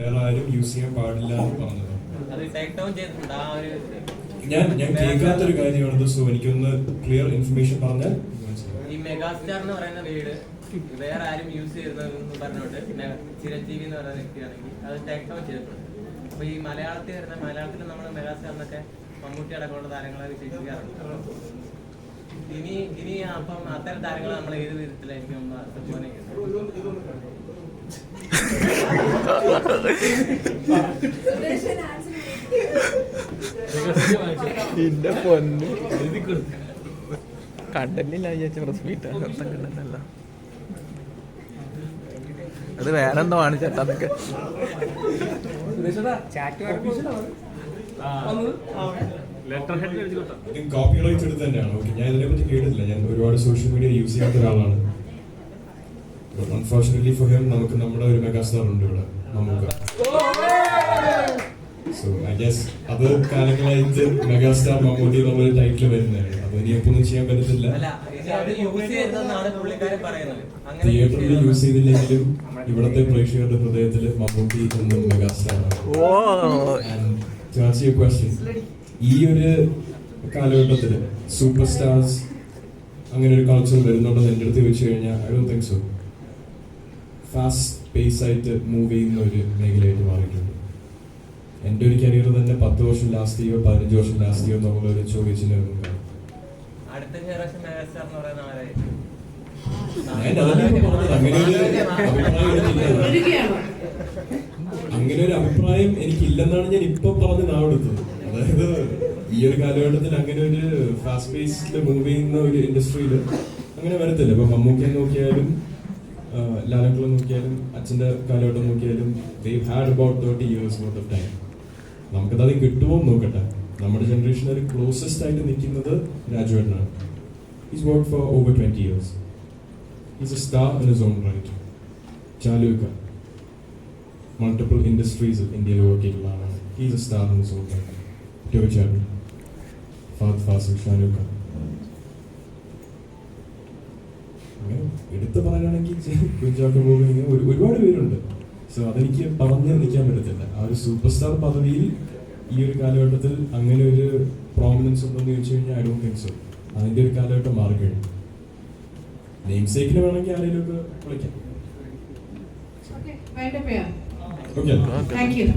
വേറെ ആരും യൂസ് ചെയ്യാൻ പാടില്ല എന്ന് പറഞ്ഞത്. ഞാൻ ഞാൻ കേൾക്കാത്തൊരു കാര്യമാണ് സോ എനിക്കൊന്ന് ക്ലിയർ ഇൻഫർമേഷൻ പറഞ്ഞാൽ. ഈ മെഗാസ്റ്റാർ എന്ന് പറയുന്ന വീട് വേറെ ആരും യൂസ് ചെയ്തതെന്ന് ചിരഞ്ജീവി എന്ന് പറയുന്ന വ്യക്തിയാണെങ്കിൽ അത് ടേക്ക് ഡൗൺ ചെയ്തിട്ടുണ്ട്. അപ്പൊ ഈ മലയാളത്തിൽ വരുന്ന മലയാളത്തിൽ നമ്മൾ മെഗാസ്റ്റാർ എന്നൊക്കെ മമ്മൂട്ടി അടക്കമുള്ള താരങ്ങളെ വിശേഷിപ്പിക്കാറുണ്ട്. ഇനി ഇനി അപ്പം അത്തരം താരങ്ങളെ നമ്മൾ ഏത് വിധത്തിലായിരിക്കും എന്റെ പൊന്ന്. കണ്ടല്ലില്ല വിചാരിച്ച പ്രസ് മീറ്റ് അർത്ഥം കണ്ടല്ല അത് വേറെ എന്തോ ആണ് ചേട്ടാ അതൊക്കെ. ഞാൻ ഇതിനെ പറ്റി കേട്ടിട്ടില്ല. ഞാൻ ഒരുപാട് സോഷ്യൽ മീഡിയ യൂസ് ചെയ്യാത്ത ഒരാളാണ്. അൺഫോർച്ചുനേറ്റ്ലി ഫോർ ഹിം നമുക്ക് നമ്മുടെ ഒരു മെഗാസ്റ്റാർ ഉണ്ട് ഇവിടെ നമുക്ക് സോ ഐ ഗസ് അത് കാലങ്ങളായിട്ട് മെഗാസ്റ്റാർ മമ്മൂട്ടി എന്നുള്ള ടൈറ്റിൽ വരുന്നതാണ് അത് ഇനി എപ്പോഴും ചെയ്യാൻ പറ്റത്തില്ല. തിയേറ്ററിൽ യൂസ് ചെയ്തില്ലെങ്കിലും ഇവിടത്തെ പ്രേക്ഷകരുടെ ഹൃദയത്തിൽ മമ്മൂട്ടി എന്നും മെഗാസ്റ്റാർ ആണ്. Answer ഈ ഒരു കാലഘട്ടത്തിൽ സൂപ്പർ സ്റ്റാർസ് അങ്ങനെ ഒരു കൾച്ചർ വരുന്നുണ്ടെന്ന് എന്റെ അടുത്ത് ചോദിച്ചു കഴിഞ്ഞാൽ I do think so fast pace ആയിട്ട് മൂവ് ചെയ്യുന്ന ഒരു മേഖലയായിട്ട് മാറിയിട്ടുണ്ട്. എന്റെ ഒരു കരിയർ തന്നെ പത്ത് വർഷം ലാസ്റ്റ് ചെയ്യോ പതിനഞ്ച് വർഷം ലാസ്റ്റ് ചെയ്യോ എന്നുള്ളൊരു അതല്ലേ അങ്ങനെ ഒരു അഭിപ്രായം എനിക്കില്ലെന്നാണ് ഞാൻ ഇപ്പൊ പറഞ്ഞ് നാവെടുത്തത്. അതായത് ഈ ഒരു കാലഘട്ടത്തിൽ അങ്ങനെ ഒരു ഫാസ്റ്റ് പേസ്ഡ് മൂവ് ചെയ്യുന്ന ഒരു ഇൻഡസ്ട്രിയിൽ അങ്ങനെ വരത്തില്ല. ഇപ്പൊ മമ്മൂക്കിയെ നോക്കിയാലും ലാലക്കുളം നോക്കിയാലും അച്ഛന്റെ കാലഘട്ടം നോക്കിയാലും they've had about thirty years worth of time നമുക്കത് അത് കിട്ടുമോ നോക്കട്ടെ. നമ്മുടെ ജനറേഷനിൽ ക്ലോസസ്റ്റ് ആയിട്ട് നിൽക്കുന്നത് രാജുവേട്ടനാണ്. He's work for over twenty years he's a star in his own right. ചാലുക്ക മൾട്ടിപ്പിൾ ഇൻഡസ്ട്രീസ് ഇന്ത്യയിൽ വർക്ക് ചെയ്തിട്ടുള്ളതാണ് he's a star in his own right ടോവിച്ചാട്ടൻ Fahadh Faasil ഷാനുക്ക അങ്ങനെ പറയുകയാണെങ്കിൽ കുഞ്ചാക്കോ മൂവി ഇങ്ങനെ ഒരു- ഒരുപാട് പേരുണ്ട്. സോ അതെനിക്ക് പറഞ്ഞു നിൽക്കാൻ പറ്റത്തില്ല. ആ ഒരു സൂപ്പർ സ്റ്റാർ പദവിയിൽ ഈ ഒരു കാലഘട്ടത്തിൽ അങ്ങനെ ഒരു പ്രോമിനൻസ് ഉണ്ടെന്ന് ചോദിച്ചു കഴിഞ്ഞാൽ ഐ ഡോണ്ട് തിങ്ക് സോ അതിന്റെ ഒരു കാലഘട്ടം മാറിക്കഴിഞ്ഞു നെയിം സേക്കിന് വേണമെങ്കിൽ ആരെങ്കിലും ഒക്കെ വിളിക്കാം ഓക്കെ താങ്ക് you.